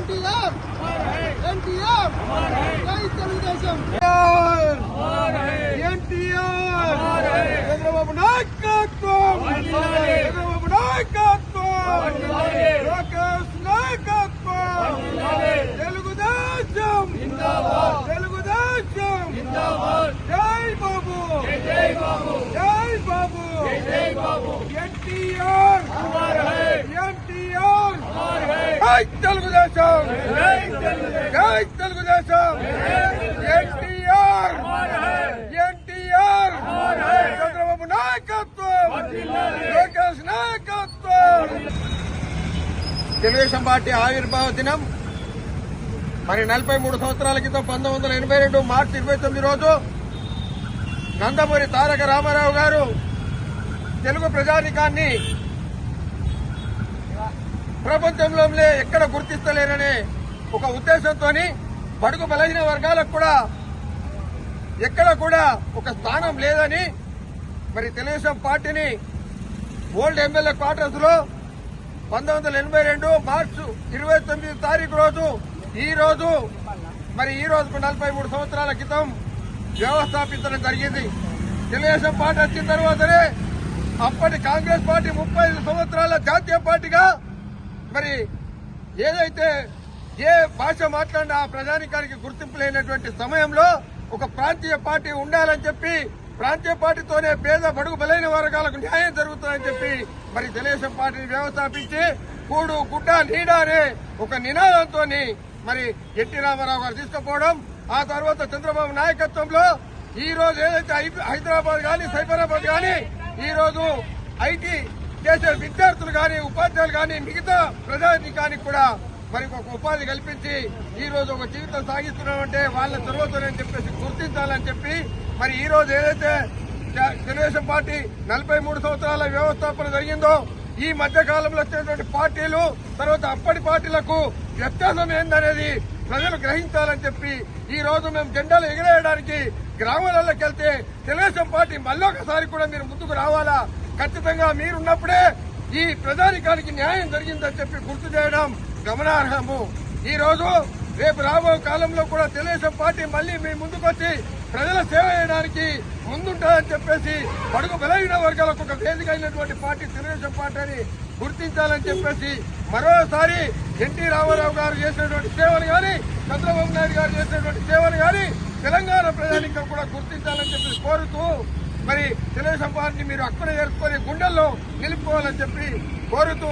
ఎన్టీఆర్ ఎన్టీఆర్ జై తెలుగుదేశం. ఎన్టీఆర్ చంద్రబాబు నాయకత్వం చంద్రబాబు నాయకత్వం లోకేష్ నాయకత్వం తెలుగుదేశం తెలుగుదేశం జై బాబు జై బాబు జై బాబు ఎన్టీఆర్. జై తెలుగుదేశం! జై తెలుగుదేశం! ఎన్టీఆర్! ఎన్టీఆర్! చంద్రబాబు నాయకత్వం! లోకేష్ నాయకత్వం! తెలుగుదేశం పార్టీ ఆవిర్భావ దినం. మరి నలభై మూడు సంవత్సరాల క్రితం పంతొమ్మిది వందల ఎనభై రెండు మార్చి ఇరవై తొమ్మిది రోజు నందమూరి తారక రామారావు గారు తెలుగు ప్రజానికాన్ని ప్రపంచంలోనే ఎక్కడ గుర్తిస్తలేరనే ఒక ఉద్దేశంతో బడుగు బలహీన వర్గాలకు కూడా ఎక్కడ కూడా ఒక స్థానం లేదని మరి తెలుగుదేశం పార్టీని ఓల్డ్ ఎమ్మెల్యే క్వార్టర్స్లో పంతొమ్మిది వందల ఎనభై రెండు మార్చి ఇరవై తొమ్మిది తారీఖు రోజు ఈ రోజు మరి ఈ రోజుకు నలభై మూడు సంవత్సరాల క్రితం వ్యవస్థాపించడం జరిగింది. తెలుగుదేశం పార్టీ వచ్చిన తర్వాతనే అప్పటి కాంగ్రెస్ పార్టీ ముప్పై ఐదు సంవత్సరాల జాతీయ పార్టీగా మరి ఏదైతే ఏ భాష మాట్లాడినా ఆ ప్రజానికానికి గుర్తింపు లేనటువంటి సమయంలో ఒక ప్రాంతీయ పార్టీ ఉండాలని చెప్పి ప్రాంతీయ పార్టీతోనే పేద బడుగు బలైన వర్గాలకు న్యాయం జరుగుతుందని చెప్పి మరి తెలుగుదేశం పార్టీని వ్యవస్థాపించి కూడు గుడ్డ నీడ అనే ఒక నినాదంతో మరి ఎన్టీ రామారావు గారు తీసుకుపోవడం ఆ తర్వాత చంద్రబాబు నాయకత్వంలో ఈ రోజు ఏదైతే హైదరాబాద్ గాని సైబరాబాద్ గాని ఈ రోజు ఐటీ చేసే విద్యార్థులు కానీ ఉపాధ్యాయులు కానీ మిగతా ప్రజానికానికి కూడా మరి ఒక ఉపాధి కల్పించి ఈ రోజు ఒక జీవితం సాగిస్తున్నామంటే వాళ్ళ చొరవతోనే చెప్పేసి గుర్తించాలని చెప్పి మరి ఈ రోజు ఏదైతే తెలుగుదేశం పార్టీ నలభై మూడు సంవత్సరాల వ్యవస్థాపన జరిగిందో ఈ మధ్య కాలంలో వచ్చేటువంటి పార్టీలు తర్వాత అప్పటి పార్టీలకు వ్యత్యాసం ఏందనేది ప్రజలు గ్రహించాలని చెప్పి ఈ రోజు మేము జెండాలు ఎగిరేయడానికి గ్రామాలలోకి వెళ్తే తెలుగుదేశం పార్టీ మళ్ళొకసారి కూడా మీరు ముందుకు రావాలా? ఖచ్చితంగా మీరున్నప్పుడే ఈ ప్రజానికానికి న్యాయం జరిగిందని చెప్పి గుర్తు చేయడం గమనార్హము. ఈ రోజు రేపు రాబో కాలంలో కూడా తెలుగుదేశం పార్టీ మళ్ళీ మీ ముందుకొచ్చి ప్రజల సేవ చేయడానికి ముందుంటారని చెప్పేసి పడుగు బలహీన వర్గాలకు ఒక వేదిక అయినటువంటి పార్టీ తెలుగుదేశం పార్టీ అని గుర్తించాలని చెప్పేసి మరోసారి ఎన్టీ రామారావు గారు చేసినటువంటి సేవలు కానీ చంద్రబాబు నాయుడు గారు చేసినటువంటి సేవలు కానీ తెలంగాణ ప్రజానికి కూడా గుర్తించాలని చెప్పేసి కోరుతూ మరి తెలుగుదేశం పార్టీ మీరు అక్కడ చేరుకొని గుండెల్లో నిలుపుకోవాలని చెప్పి కోరుతూ